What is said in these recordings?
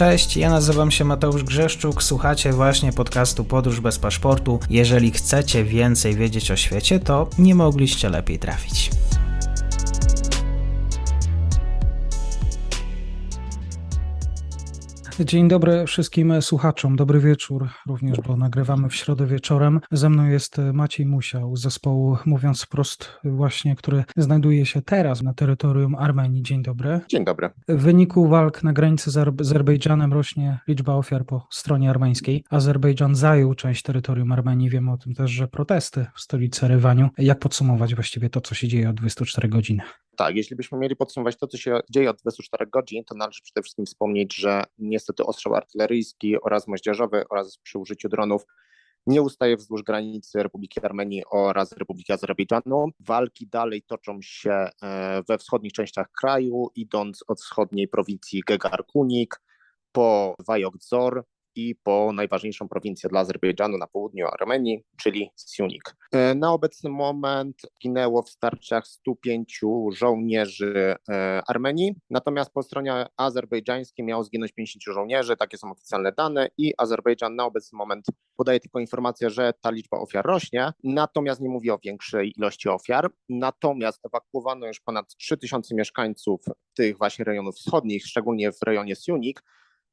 Cześć, ja nazywam się Mateusz Grzeszczuk, słuchacie właśnie podcastu Podróż bez paszportu. Jeżeli chcecie więcej wiedzieć o świecie, to nie mogliście lepiej trafić. Dzień dobry wszystkim słuchaczom, dobry wieczór również, bo nagrywamy w środę wieczorem. Ze mną jest Maciej Musiał z zespołu Mówiąc Wprost właśnie, który znajduje się teraz na terytorium Armenii. Dzień dobry. Dzień dobry. W wyniku walk na granicy z Azerbejdżanem rośnie liczba ofiar po stronie armeńskiej. Azerbejdżan zajął część terytorium Armenii. Wiemy o tym też, że protesty w stolicy Rywaniu. Jak podsumować właściwie to, co się dzieje od 24 godzin? Tak, jeśli byśmy mieli podsumować to, co się dzieje od 24 godzin, to należy przede wszystkim wspomnieć, że niestety ostrzał artyleryjski oraz moździerzowy oraz przy użyciu dronów nie ustaje wzdłuż granicy Republiki Armenii oraz Republiki Azerbejdżanu. Walki dalej toczą się e, we wschodnich częściach kraju, idąc od wschodniej prowincji Gegarkunik po Wajokdzor i po najważniejszą prowincję dla Azerbejdżanu na południu Armenii, czyli Siunik. E, Na obecny moment ginęło w starciach 105 żołnierzy e, Armenii, natomiast po stronie azerbejdżańskiej miało zginąć 50 żołnierzy, takie są oficjalne dane i Azerbejdżan na obecny moment podaje tylko informację, że ta liczba ofiar rośnie, natomiast nie mówi o większej ilości ofiar. Natomiast ewakuowano już ponad 3000 mieszkańców tych właśnie rejonów wschodnich, szczególnie w rejonie Siunik,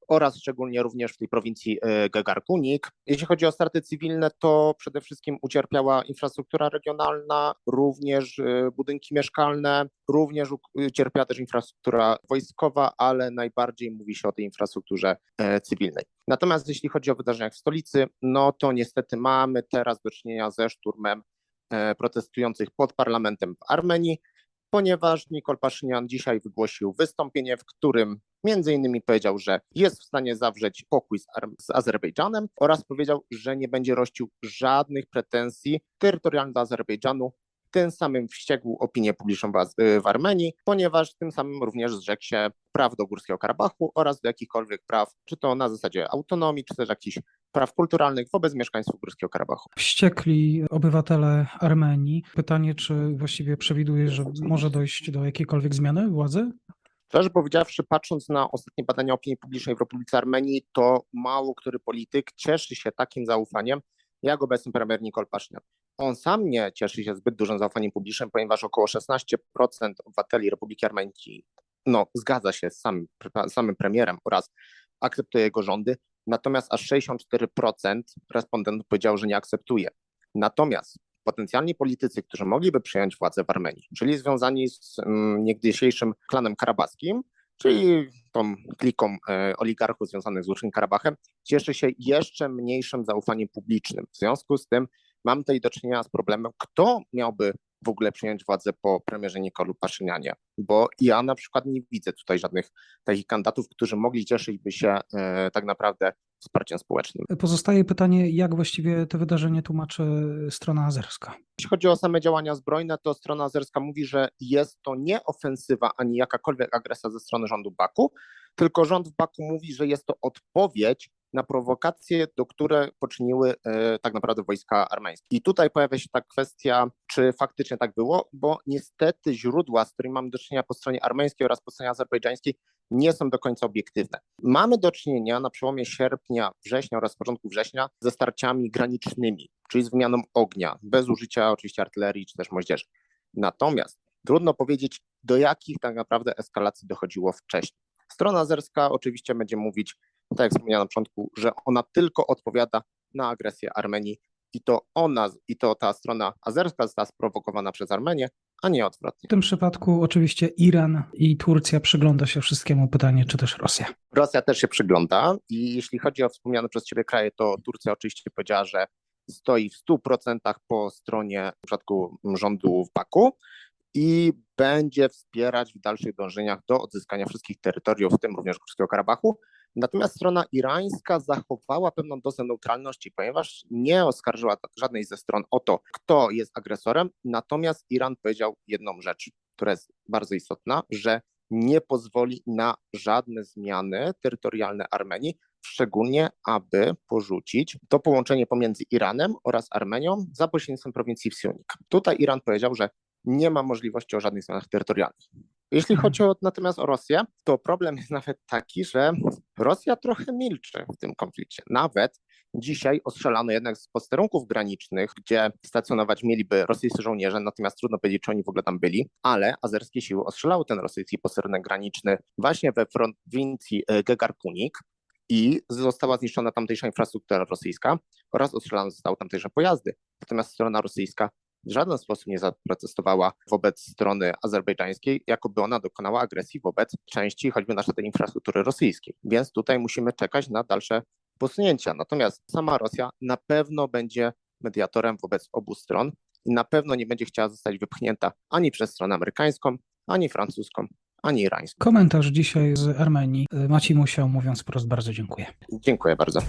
oraz szczególnie również w tej prowincji e, Gegarkunik. Jeśli chodzi o straty cywilne, to przede wszystkim ucierpiała infrastruktura regionalna, również e, budynki mieszkalne, również ucierpiała też infrastruktura wojskowa, ale najbardziej mówi się o tej infrastrukturze e, cywilnej. Natomiast jeśli chodzi o wydarzenia w stolicy, no to niestety mamy teraz do czynienia ze szturmem protestujących pod parlamentem w Armenii, ponieważ Nikol Paszynian dzisiaj wygłosił wystąpienie, w którym między innymi powiedział, że jest w stanie zawrzeć pokój z, z Azerbejdżanem oraz powiedział, że nie będzie rościł żadnych pretensji terytorialnych do Azerbejdżanu. Tym samym wściekł opinię publiczną w, Az- w Armenii, ponieważ tym samym również zrzekł się praw do Górskiego Karabachu oraz do jakichkolwiek praw, czy to na zasadzie autonomii, czy też jakichś praw kulturalnych wobec mieszkańców Górskiego Karabachu. Wściekli obywatele Armenii. Pytanie, czy właściwie przewiduje, że może dojść do jakiejkolwiek zmiany władzy? Szczerze powiedziawszy, patrząc na ostatnie badania opinii publicznej w Republice Armenii, to mało który polityk cieszy się takim zaufaniem, jak obecny premier Nikol Paszynian. On sam nie cieszy się zbyt dużym zaufaniem publicznym, ponieważ około 16% obywateli Republiki Armenii no, zgadza się z samym, samym premierem oraz akceptuje jego rządy, natomiast aż 64% respondentów powiedziało, że nie akceptuje. Natomiast potencjalni politycy, którzy mogliby przejąć władzę w Armenii, czyli związani z mm, niegdysiejszym klanem karabaskim, czyli tą kliką e, oligarchów związanych z Łucznym Karabachem, cieszy się jeszcze mniejszym zaufaniem publicznym. W związku z tym mam tutaj do czynienia z problemem, kto miałby w ogóle przejąć władzę po premierze Nikolu Paszynianie, bo ja na przykład nie widzę tutaj żadnych takich kandydatów, którzy mogli cieszyć się e, tak naprawdę wsparciem społecznym. Pozostaje pytanie, jak właściwie te wydarzenie tłumaczy strona azerska. Jeśli chodzi o same działania zbrojne, to strona azerska mówi, że jest to nie ofensywa ani jakakolwiek agresja ze strony rządu Baku, tylko rząd w Baku mówi, że jest to odpowiedź na prowokacje, do które poczyniły e, tak naprawdę wojska armeńskie. I tutaj pojawia się ta kwestia, czy faktycznie tak było, bo niestety źródła, z którymi mamy do czynienia po stronie armeńskiej oraz po stronie azerbejdżańskiej, nie są do końca obiektywne. Mamy do czynienia na przełomie sierpnia, września oraz początku września ze starciami granicznymi, czyli z wymianą ognia, bez użycia oczywiście artylerii czy też moździerzy. Natomiast trudno powiedzieć, do jakich tak naprawdę eskalacji dochodziło wcześniej. Strona azerska oczywiście będzie mówić, tak jak wspomniałem na początku, że ona tylko odpowiada na agresję Armenii i to ona, i to ta strona azerska została sprowokowana przez Armenię, a nie odwrotnie. W tym przypadku oczywiście Iran i Turcja przygląda się wszystkiemu pytanie, czy też Rosja. Rosja też się przygląda i jeśli chodzi o wspomniane przez Ciebie kraje, to Turcja oczywiście powiedziała, że stoi w 100% po stronie w przypadku rządu w Baku i będzie wspierać w dalszych dążeniach do odzyskania wszystkich terytoriów, w tym również Górskiego Karabachu. Natomiast strona irańska zachowała pewną dozę neutralności, ponieważ nie oskarżyła żadnej ze stron o to, kto jest agresorem. Natomiast Iran powiedział jedną rzecz, która jest bardzo istotna, że nie pozwoli na żadne zmiany terytorialne Armenii, szczególnie aby porzucić to połączenie pomiędzy Iranem oraz Armenią za pośrednictwem prowincji Wsiunik. Tutaj Iran powiedział, że nie ma możliwości o żadnych zmianach terytorialnych. Jeśli Mhm. chodzi o, natomiast o Rosję, to problem jest nawet taki, że Rosja trochę milczy w tym konflikcie. Nawet dzisiaj ostrzelano jednak z posterunków granicznych, gdzie stacjonować mieliby rosyjscy żołnierze, natomiast trudno powiedzieć, czy oni w ogóle tam byli, ale azerskie siły ostrzelały ten rosyjski posterunek graniczny właśnie we prowincji e, Gegarkunik i została zniszczona tamtejsza infrastruktura rosyjska oraz ostrzelane zostały tamtejsze pojazdy. Natomiast strona rosyjska w żaden sposób nie zaprotestowała wobec strony azerbejdżańskiej, jakoby ona dokonała agresji wobec części choćby naszej tej infrastruktury rosyjskiej. Więc tutaj musimy czekać na dalsze posunięcia. Natomiast sama Rosja na pewno będzie mediatorem wobec obu stron i na pewno nie będzie chciała zostać wypchnięta ani przez stronę amerykańską, ani francuską, ani irańską. Komentarz dzisiaj z Armenii. Maciej Musiał, mówiąc wprost, bardzo dziękuję. Dziękuję bardzo.